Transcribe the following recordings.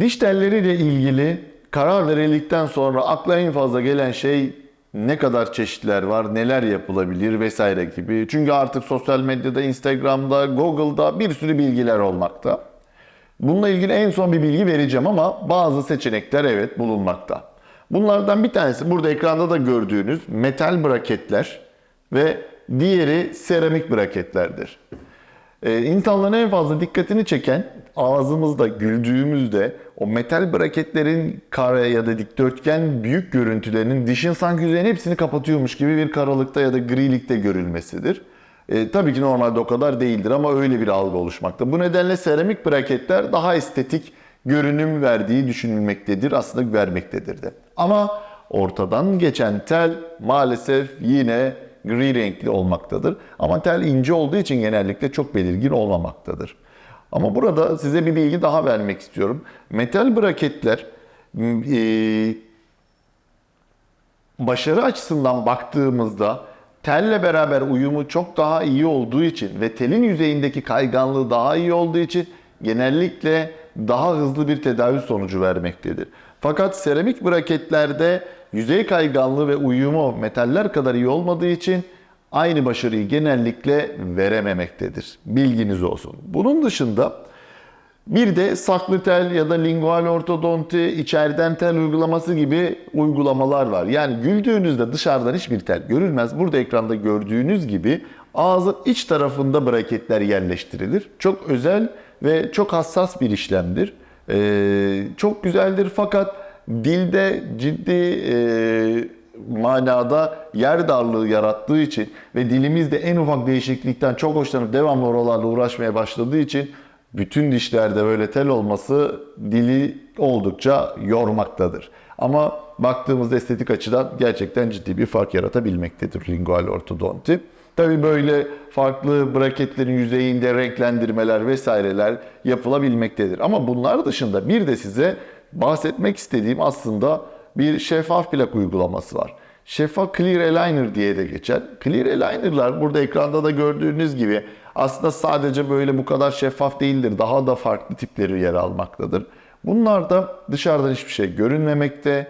Diş telleriyle ilgili karar verildikten sonra akla en fazla gelen şey ne kadar çeşitler var, neler yapılabilir vesaire gibi. Çünkü artık sosyal medyada, Instagram'da, Google'da bir sürü bilgiler olmakta. Bununla ilgili en son bir bilgi vereceğim ama bazı seçenekler evet bulunmakta. Bunlardan bir tanesi burada ekranda da gördüğünüz metal braketler ve diğeri seramik braketlerdir. Ee, insanların en fazla dikkatini çeken ağzımızda güldüğümüzde o metal braketlerin kare ya da dikdörtgen büyük görüntülerinin dişin sanki yüzeyin hepsini kapatıyormuş gibi bir karalıkta ya da grilikte görülmesidir. E, tabii ki normalde o kadar değildir ama öyle bir algı oluşmakta. Bu nedenle seramik braketler daha estetik görünüm verdiği düşünülmektedir. Aslında vermektedir de. Ama ortadan geçen tel maalesef yine gri renkli olmaktadır. Ama tel ince olduğu için genellikle çok belirgin olmamaktadır. Ama burada size bir bilgi daha vermek istiyorum. Metal braketler e, başarı açısından baktığımızda telle beraber uyumu çok daha iyi olduğu için ve telin yüzeyindeki kayganlığı daha iyi olduğu için genellikle daha hızlı bir tedavi sonucu vermektedir. Fakat seramik braketlerde yüzey kayganlığı ve uyumu metaller kadar iyi olmadığı için aynı başarıyı genellikle verememektedir. Bilginiz olsun. Bunun dışında bir de saklı tel ya da lingual ortodonti, içeriden tel uygulaması gibi uygulamalar var. Yani güldüğünüzde dışarıdan hiçbir tel görülmez. Burada ekranda gördüğünüz gibi ağzın iç tarafında braketler yerleştirilir. Çok özel ve çok hassas bir işlemdir. Ee, çok güzeldir fakat dilde ciddi e, manada yer darlığı yarattığı için ve dilimizde en ufak değişiklikten çok hoşlanıp devamlı oralarla uğraşmaya başladığı için bütün dişlerde böyle tel olması dili oldukça yormaktadır. Ama baktığımızda estetik açıdan gerçekten ciddi bir fark yaratabilmektedir lingual ortodonti. Tabii böyle farklı braketlerin yüzeyinde renklendirmeler vesaireler yapılabilmektedir. Ama bunlar dışında bir de size bahsetmek istediğim aslında bir şeffaf plak uygulaması var. Şeffaf clear aligner diye de geçer. Clear aligner'lar burada ekranda da gördüğünüz gibi aslında sadece böyle bu kadar şeffaf değildir. Daha da farklı tipleri yer almaktadır. Bunlar da dışarıdan hiçbir şey görünmemekte.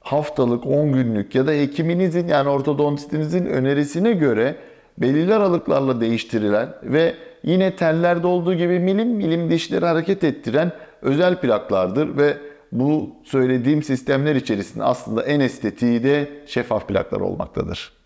Haftalık, 10 günlük ya da hekiminizin yani ortodontistinizin önerisine göre belirli aralıklarla değiştirilen ve yine tellerde olduğu gibi milim milim dişleri hareket ettiren özel plaklardır ve bu söylediğim sistemler içerisinde aslında en estetiği de şeffaf plaklar olmaktadır.